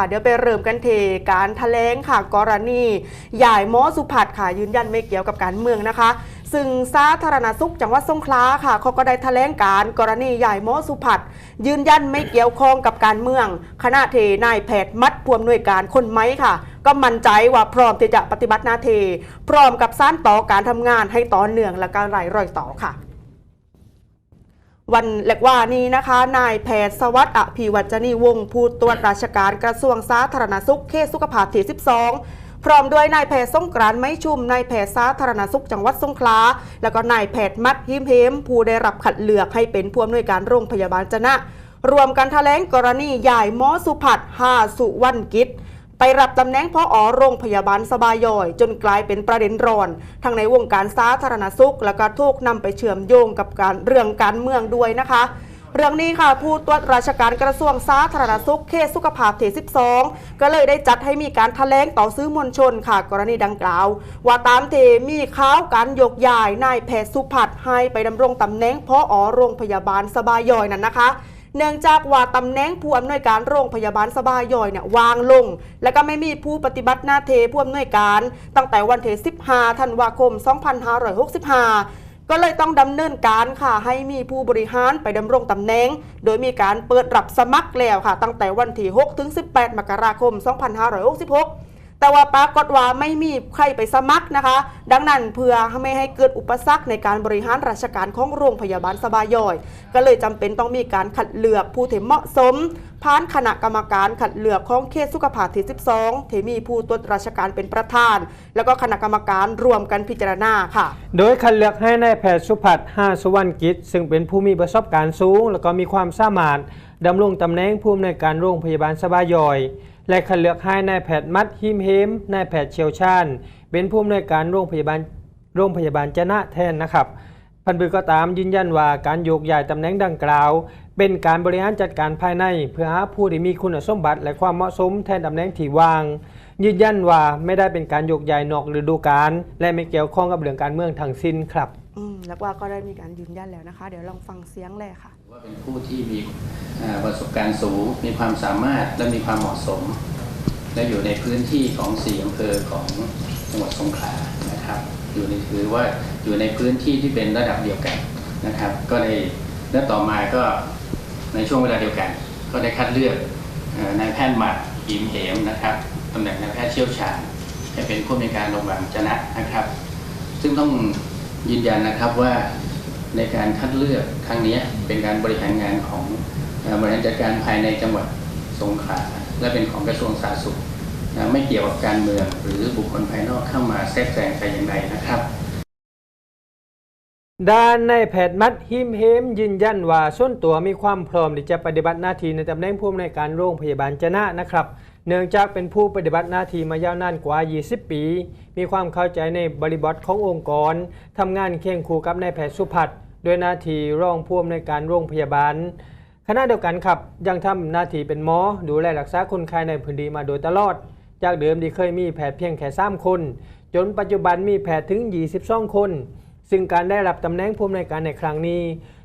ค่ะเดี๋ยวไปเริ่มกันเทการแถลงค่ะกรณีใหญ่หมอสุผัดค่ะยืนยันไม่เกี่ยวกับการเมืองนะคะ ซึ่งสาธารณสุขจังหวัดสงขลาค่ะเขาก็ได้แถลงการกรณีใหญ่หมอสุผัดยืนยันไม่เกี่ยวข้องกับการเมือง คณะเทนายแพทย์มัดพวมหน่วยการคนไหมค่ะ ก็มั่นใจว่าพร้อมที่จะปฏิบัติหน้าที่พร้อมกับสานต่อการทำงานให้ต่อเนื่องและการไหลรอยต่อค่ะ วันเล็กว่านี้นะคะ นายแพทย์สวัสดิ์อภิวัจนีวงศ์ผู้ตรวจราชการกระทรวงสาธารณสุขเขตสุขภาพที่12พร้อมด้วยนายแพทย์สงกรานต์ไม่ชุมนายแพทย์สาธารณสุขจังหวัดสงขลา แล้วก็นายแพทย์มัดหิมเหมผู้ได้รับขัดเลือกให้เป็นผู้อำนวยการโรงพยาบาลจนะ รวมกันแถลงกรณียายหมอสุผัดหาสุวรรณกิจ ไปรับตำแหน่งพ่ออโรงพยาบาลสบายย่อย จนกลายเป็นประเด็นร้อน ทั้งในวงการสาธารณสุข และก็ถูกนำไปเชื่อมโยงกับการเรื่องการเมืองด้วยนะคะ เรื่องนี้ค่ะผู้ตรวจราชการกระทรวงสาธารณสุขเขตสุขภาพเขต12 ก็เลยได้จัดให้มีการแถลงต่อซื้อมวลชนค่ะ กรณีดังกล่าว ว่าตามเทมีข่าวการยกย้ายนายแพทย์สุผัดให้ไปดำรงตำแหน่งพ่ออโรงพยาบาลสบายย่อยนั่นนะคะ เนื่องจากว่าตำแหน่งผู้อำนวยการโรงพยาบาลสบายย่อยเนี่ยวางลง และก็ไม่มีผู้ปฏิบัติหน้าเทผู้อำนวยการ ตั้งแต่วันที่15ธันวาคม 2565ก็เลยต้องดำเนินการค่ะให้มีผู้บริหารไปดำรงตำแหน่ง โดยมีการเปิดรับสมัครแล้วค่ะ ตั้งแต่วันที่ 6 ถึง 18 มกราคม 2566 แต่ว่าปรากฏว่าไม่มีใครไปสมัครนะคะ ดังนั้นเพื่อไม่ให้เกิดอุปสรรคในการบริหารราชการของโรงพยาบาลสบายย่อย ก็เลยจำเป็นต้องมีการคัดเลือกผู้ที่เหมาะสมผ่านคณะกรรมการคัดเลือกของเขตสุขภาพที่ 12ที่มีผู้ตรวจราชการเป็นประธาน แล้วก็คณะกรรมการรวมกันพิจารณาค่ะ โดยคัดเลือกให้นายแพทย์สุพัฒน์5สุวรรณกิจ ซึ่งเป็นผู้มีประสบการณ์สูง แล้วก็มีความสามารถดำรงตำแหน่งผู้อำนวยการโรงพยาบาลสบายย่อย และคัดเลือกให้นายแพทย์มัดฮิมเฮมนายแพทย์เชียวชาญ เป็นผู้อำนวยการโรงพยาบาลโรงพยาบาลจนะแทนนะครับพันบือก็ตามยืนยันว่าการโยกย้ายตำแหน่งดังกล่าว เป็นการบริหารจัดการภายใน เพื่อหาผู้ที่มีคุณสมบัติและความเหมาะสมแทนตำแหน่งที่ว่าง ยืนยันว่าไม่ได้เป็นการโยกย้ายนอกฤดูกาลและไม่เกี่ยวข้องกับเรื่องการเมืองทั้งสิ้นครับ อืมแล้วว่าก็ได้มีการยืนยันแล้วนะคะ เดี๋ยวลองฟังเสียงเลยค่ะ ว่าเป็นผู้ที่มีประสบการณ์สูง มีความสามารถและมีความเหมาะสม และอยู่ในพื้นที่ของสี่อำเภอของจังหวัดสงขลานะครับ อยู่ในถือว่าอยู่ในพื้นที่ที่เป็นระดับเดียวกันนะครับ ก็ได้และต่อมาก็ในช่วงเวลาเดียวกัน ก็ได้คัดเลือกนายแพทย์หมัดอิมเหมนะครับตำแหน่งนายแพทย์เชี่ยวชาญให้เป็นผู้ในวยการโรงพยาบาลจนะนะครับ ซึ่งต้องยืนยันนะครับว่า ในการคัดเลือกครั้งนี้เป็นการบริหารงานของบริหารจัดการภายในจังหวัดสงขลาและเป็นของกระทรวงสาธารณสุขไม่เกี่ยวกับการเมือง หรือบุคคลภายนอกเข้ามาแทรกแซงแต่อย่างใดนะครับด้านนายแพทย์มัดฮิมเฮมยืนยันว่าส่วนตัวมีความพร้อมที่จะปฏิบัติหน้าที่ในตำแหน่งผู้อำนวยการโรงพยาบาลจนะนะครับ เนื่องจากเป็นผู้ปฏิบัติหน้าที่มายาวนานกว่า 20 ปี มีความเข้าใจในบริบทขององค์กรทำงานเคียงคู่กับนายแพทย์สุพัฒน์ ด้วยหน้าที่รองพ่วมในการโรงพยาบาลขณะเดียวกันครับยังทำหน้าที่เป็นหมอดูแลรักษาคนไข้ในพื้นที่มาโดยตลอด จากเดิมที่เคยมีแพทย์เพียงแค่3คน จนปัจจุบันมีแพทย์ถึง 22 คน ซึ่งการได้รับตำแหน่งผู้อำนวยการในครั้งนี้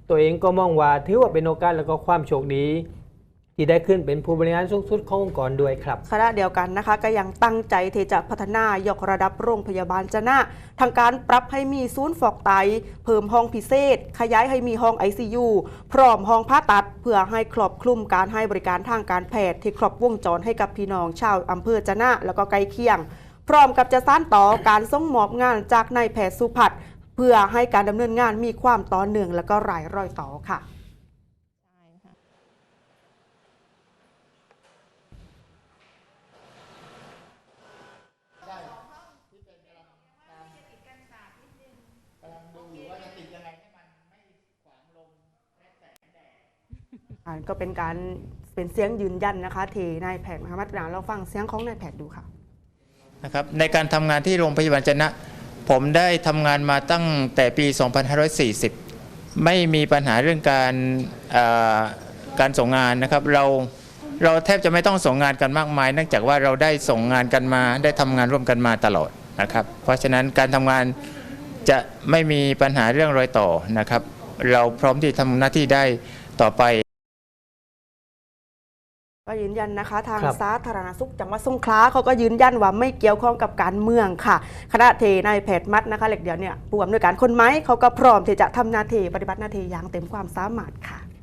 ตัวเองก็มองว่าถือว่าเป็นโอกาสและก็ความโชคดี ที่ได้ขึ้นเป็นผู้บริหารสูงสุดขององค์กรด้วยครับคณะเดียวกันนะคะ ก็ยังตั้งใจที่จะพัฒนายกระดับโรงพยาบาลจะนะทางการปรับให้มีศูนย์ฟอกไต เพิ่มห้องพิเศษ ขยายให้มีห้อง ICU พร้อมห้องผ่าตัด เพื่อให้ครอบคลุมการให้บริการทางการแพทย์ที่ครอบวงจรให้กับพี่น้องชาวอำเภอจะนะแล้วก็ใกล้เคียง พร้อมกับจะสานต่อการส่งมอบงานจากนายแพทย์สุพัฒน์เพื่อให้การดำเนินงานมีความต่อเนื่องและก็รายรอยต่อค่ะ ก็เป็นการเป็นเสียงยืนยันนะคะเทนายแพทย์มหามัตนาเราฟังเสียงของนายแพทย์ดูค่ะนะครับในการทำงานที่โรงพยาบาลจนะ ผมได้ทำงานมาตั้งแต่ปี 2540 ไม่มีปัญหาเรื่องการการส่งงานนะครับเราเราแทบจะไม่ต้องส่งงานกันมากมายเนื่องจากว่าเราได้ส่งงานกันมาได้ทำงานร่วมกันมาตลอดนะครับ เพราะฉะนั้นการทำงานจะไม่มีปัญหาเรื่องรอยต่อนะครับ เราพร้อมที่ทำหน้าที่ได้ต่อไป ก็ยืนยันนะคะ ทางครับสาธารณสุขจังหวัดสงขลาเขาก็ยืนยันว่าไม่เกี่ยวข้องกับการเมืองค่ะ คณะเทนายแพทย์มัดนะคะเหล็กเดียวเนี่ยผู้อำนวยการคนไม้เขาก็พร้อมที่จะทำหน้าที่ปฏิบัติหน้าที่อย่างเต็มความสามารถค่ะ